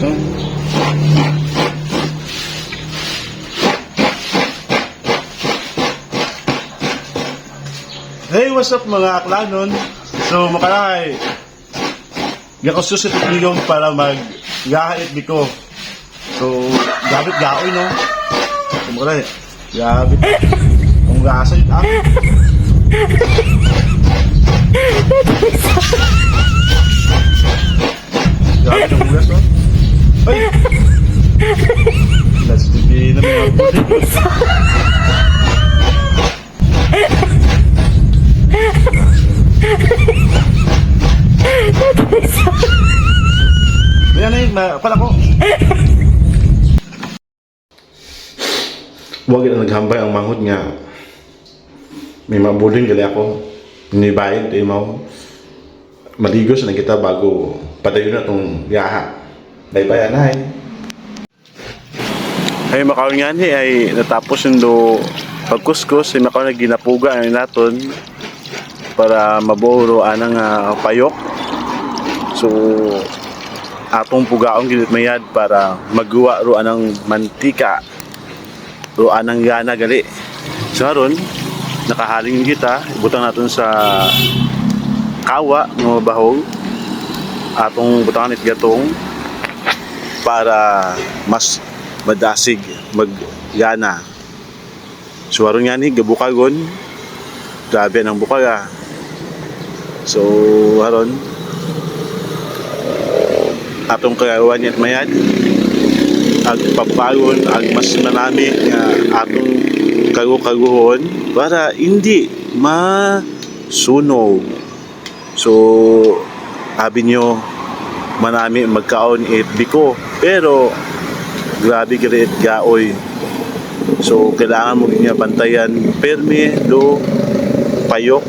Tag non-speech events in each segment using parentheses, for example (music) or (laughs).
Ito. Hey, what's up mga aklanon? So, makalay. Gako susit yung para mag gahit biko. So, gabit gaoy no. So, makalay. Gabit. Kung gasa yun ah. Gabit ang no. Begin na yun, pala ko. Huwag na naghambay ang manghod nga. May mabuling gali ako. Nibayad, eh mo. Maligos na kita bago padayon na itong yaha. Dahil ba yan ay? Ay makaon nga ni ay natapos yung do pagkuskus ay makaon na ginapuga ang naton para mabuo anang ah, payok. So atong pugaon ginit mayad para magawa ro anang mantika ro anang gana gali so haron nakahaling kita ibutang naton sa kawa ng bahog atong butangan it gatong para mas madasig maggana. So haron nga ni gabukagon. Grabe ng bukaga. So haron atong kagawan yat mayad ag papagon ag mas manami nga atong kagu-kaguhon para hindi masunog. So abi nyo manami magkaon it biko. Pero grabe gari it gaoy so kailangan mo niya bantayan. Permi do payok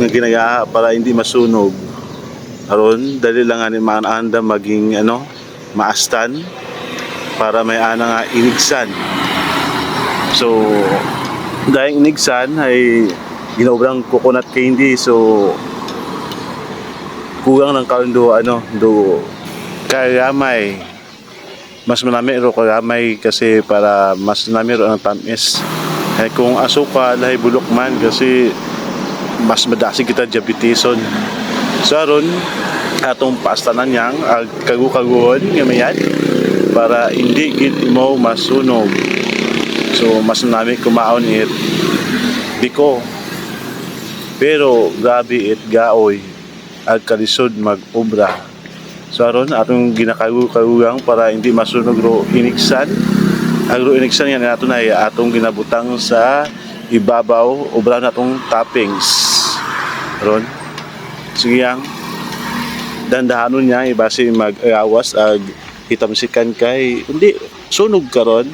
nga ginagaha para hindi masunog. Aron dali lang ani mga anda maging ano maastan para may ana nga inigsan. So dahil inigsan ay ginobrang coconut candy. So kugang ng kaon ano do kagamay mas manami ro kagamay kasi para mas manami ro ang tamis ay kung asukal ay bulok man kasi mas madasig kita diabeteson So aron atong pastanan niyang ag kagu-kaguhon nga mayan para hindi gid mo masunog. So mas nami kumaon it biko. Pero grabe it gaoy ag kalisod mag-obra. So aron atong ginakagu-kagugang para hindi masunog ro iniksan. Ang ro iniksan yan nato na atong ginabutang sa ibabaw obra natong toppings. Aron sige yang dandahanon niya ibase mag-awas ag hitamsikan kay hindi sunog karon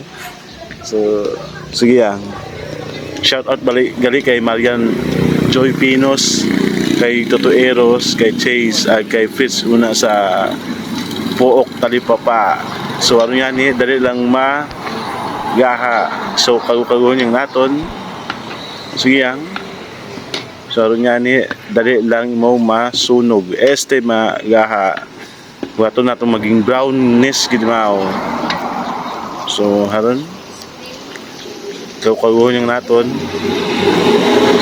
(laughs) so sige yang shout out balik gali kay Marian Joy Pinos kay Toto Eros kay Chase ag kay Fritz una sa Pook Talipapa so ano yan eh dali lang ma gaha so kagu-kaguhon yung naton sige yang So aron nga ni dali lang mo masunog. Este magaha wato na to maging brownness gid mao. So haron kawkawon yung naton.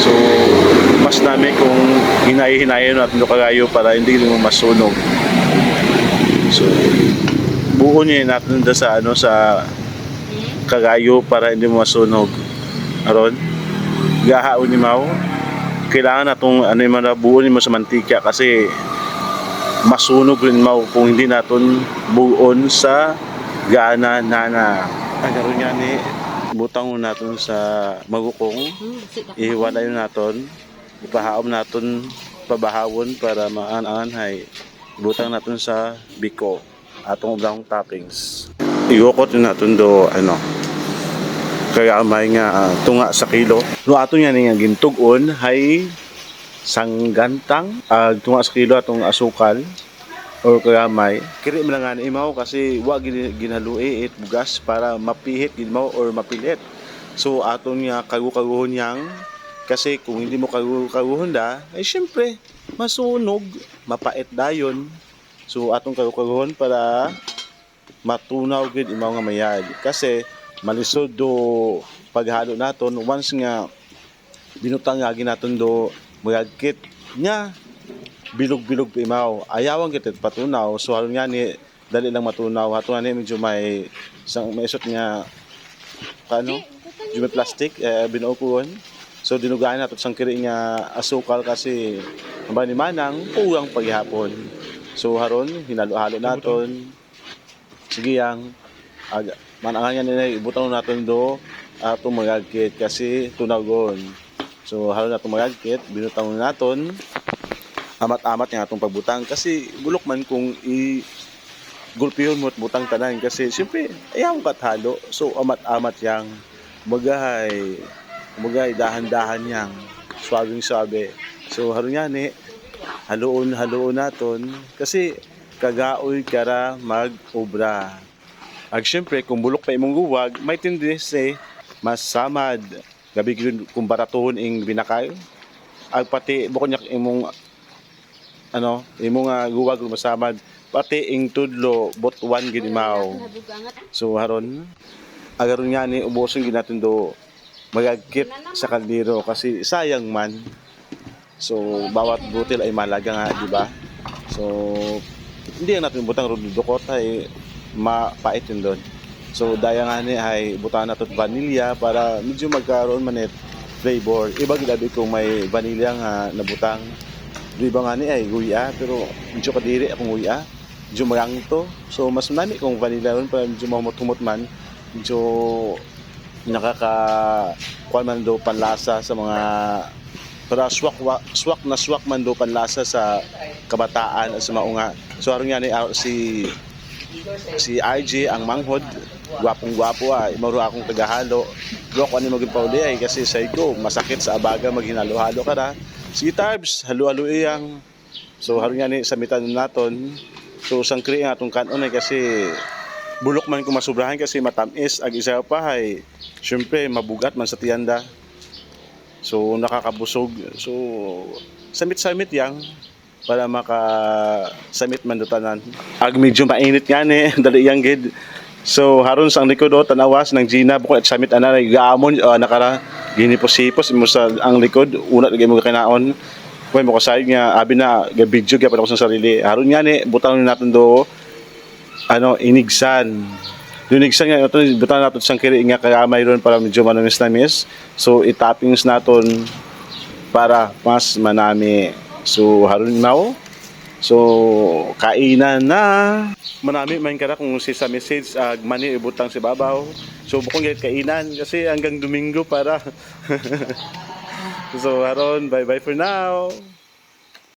So mas nami kung hinay-hinayon natin kagayo para hindi mo masunog. So buo niya natin da sa ano sa kagayo para hindi mo masunog. Aron gahaon ni mao kailangan natong ano yung mga buon mo sa mantika kasi masunog rin mo kung hindi naton buon sa gana nana. Agaro niya ni butang mo naton sa magukong ihiwalay naton ipahaom naton pabahawon para maan-an hay butang naton sa biko atong ubang toppings iwokot naton do ano kaya may nga ah, tunga sa kilo. No ato nga nga gintugon hay sanggantang ag tunga sa kilo atong asukal or kaya may kiri man nga imaw kasi wa gin- ginalui it bugas para mapihit gid mo or mapilit. So aton nga kagu-kaguhon yang kasi kung hindi mo kagu-kaguhon da ay syempre masunog, mapait dayon. So atong kagukaguhon para matunaw gid imaw nga mayad kasi malisod do paghalo naton once nga binutang nga naton do magagkit nya bilog-bilog pa imaw. Ayawan kita patunaw. So halon nga ni dali lang matunaw. Hato nga ni medyo may isang may isot nga kano may plastic eh, binuukuhan so dinugaan nato sang kiri nga asukal kasi ni manang puwang paghihapon. So haron hinalo-halo naton. Sige yang aga manangan nga nila ibutang naton do ato magagkit kasi tunagon. So halo na itong magagkit binutang naton. Amat-amat nga atong pagbutang kasi bulok man kung i gulpihon mo at butang tanan kasi siyempre ayaw kat halo. So amat-amat yang magahay magahay dahan-dahan yang swabing swabe so haron nga ni haloon naton. Kasi kagaoy kara mag-obra. Ag syempre kung bulok pa imong guwag may tindi say mas samad gabi kung baratuhon ing binakay ag pati bukod imong ano imong uh, guwag masamad. Pati ing tudlo botwan gid imaw so haron. Agaron nga ni ubuson gid natin do magagkit sa kaldero kasi sayang man. So bawat butil ay malaga nga di ba? So hindi natin butang rududukot ay mapait yun doon. So daya nga ni ay butan nato vanilya para medyo magkaroon manet flavor. Iba gidabi kung may vanilya nga nabutang di ba nga ni ay guya pero medyo kadiri akong guya medyo marang to. So mas nami kung vanilya ron para medyo mahumot-humot man. Medyo nakaka kuan man do panlasa sa mga para swak wa- swak na swak man do panlasa sa kabataan at sa maunga so aron nga ni ah, si si RJ ang manghod gwapong gwapo ay maro akong tagahalo. Bro ko ani maging pauli ay kasi say ko masakit sa abaga maghinalo-halo ka na. Si Tarbs halo-halo iyang. So haron nga ni samitan naton so sangkri nga atong kanon ay kasi bulok man kung masubrahan kasi matamis ag isa pa ay syempre mabugat man sa tiyanda. So nakakabusog. So samit-samit yang para maka samit man do tanan. Ag medyo mainit nga ni (laughs) dali yang gid. So haron sang likod tanawas ng Gina bukod at samit ana gaamon uh, nakara ginipos-hipos mo sa ang likod una lagi mo kinaon. Kung mo kasayod nga abi na ga video gyapon ako sa sarili. Haron nga ni butang natin do ano inigsan Lunigsan nga ito, butan natin sang kiri nga kaya mayroon para medyo manamis namis. So itappings naton para mas manami. So haron mao. So kainan na. Manami man kada kung si sa message ag mani ibutang si babaw. So bukong gayet kainan kasi hanggang Domingo para. (laughs) so haron bye bye for now.